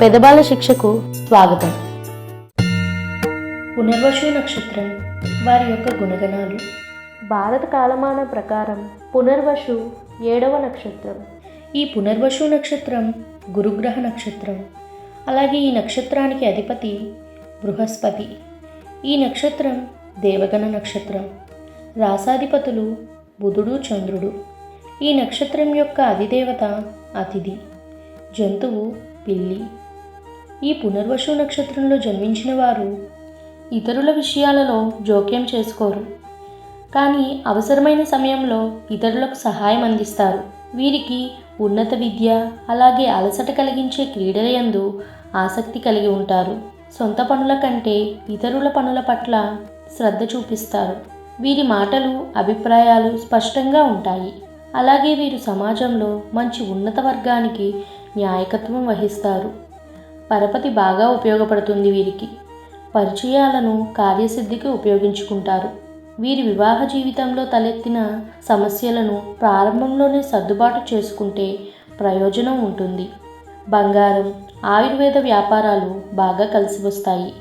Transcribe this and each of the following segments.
పెదబాల శిక్షకు స్వాగతం. పునర్వసు నక్షత్రం వారి యొక్క గుణగణాలు. భారత కాలమాన ప్రకారం పునర్వసు ఏడవ నక్షత్రం. ఈ పునర్వసు నక్షత్రం గురుగ్రహ నక్షత్రం. అలాగే ఈ నక్షత్రానికి అధిపతి బృహస్పతి. ఈ నక్షత్రం దేవగణ నక్షత్రం. రాసాధిపతులు బుధుడు చంద్రుడు. ఈ నక్షత్రం యొక్క అధిదేవత అతిథి. జంతువు పిల్లి. ఈ పునర్వసు నక్షత్రంలో జన్మించిన వారు ఇతరుల విషయాలలో జోక్యం చేసుకోరు. కానీ అవసరమైన సమయంలో ఇతరులకు సహాయం అందిస్తారు. వీరికి ఉన్నత విద్య అలాగే అలసట కలిగించే క్రీడల యందు ఆసక్తి కలిగి ఉంటారు. సొంత పనుల కంటే ఇతరుల పనుల పట్ల శ్రద్ధ చూపిస్తారు. వీరి మాటలు అభిప్రాయాలు స్పష్టంగా ఉంటాయి. అలాగే వీరు సమాజంలో మంచి ఉన్నత వర్గానికి న్యాయకత్వం వహిస్తారు. పరపతి బాగా ఉపయోగపడుతుంది వీరికి. పరిచయాలను కార్యసిద్ధికి ఉపయోగించుకుంటారు. వీరి వివాహ జీవితంలో తలెత్తిన సమస్యలను ప్రారంభంలోనే సర్దుబాటు చేసుకుంటే ప్రయోజనం ఉంటుంది. బంగారం ఆయుర్వేద వ్యాపారాలు బాగా కలిసి వస్తాయి.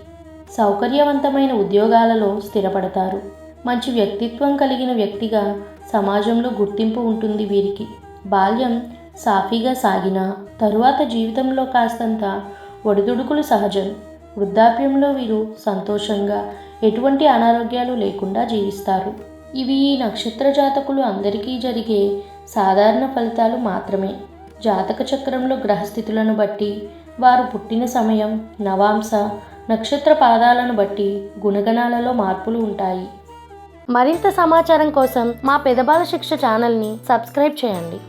సౌకర్యవంతమైన ఉద్యోగాలలో స్థిరపడతారు. మంచి వ్యక్తిత్వం కలిగిన వ్యక్తిగా సమాజంలో గుర్తింపు ఉంటుంది వీరికి. బాల్యం సాఫీగా సాగినా తరువాత జీవితంలో కాస్తంత ఒడిదుడుకులు సహజం. వృద్ధాప్యంలో వీరు సంతోషంగా ఎటువంటి అనారోగ్యాలు లేకుండా జీవిస్తారు. ఇవి ఈ నక్షత్ర జాతకులు అందరికీ జరిగే సాధారణ ఫలితాలు మాత్రమే. జాతక చక్రంలో గ్రహస్థితులను బట్టి వారు పుట్టిన సమయం నవాంశ నక్షత్ర పాదాలను బట్టి గుణగణాలలో మార్పులు ఉంటాయి. మరింత సమాచారం కోసం మా పెదబాల శిక్ష ఛానల్ని సబ్స్క్రైబ్ చేయండి.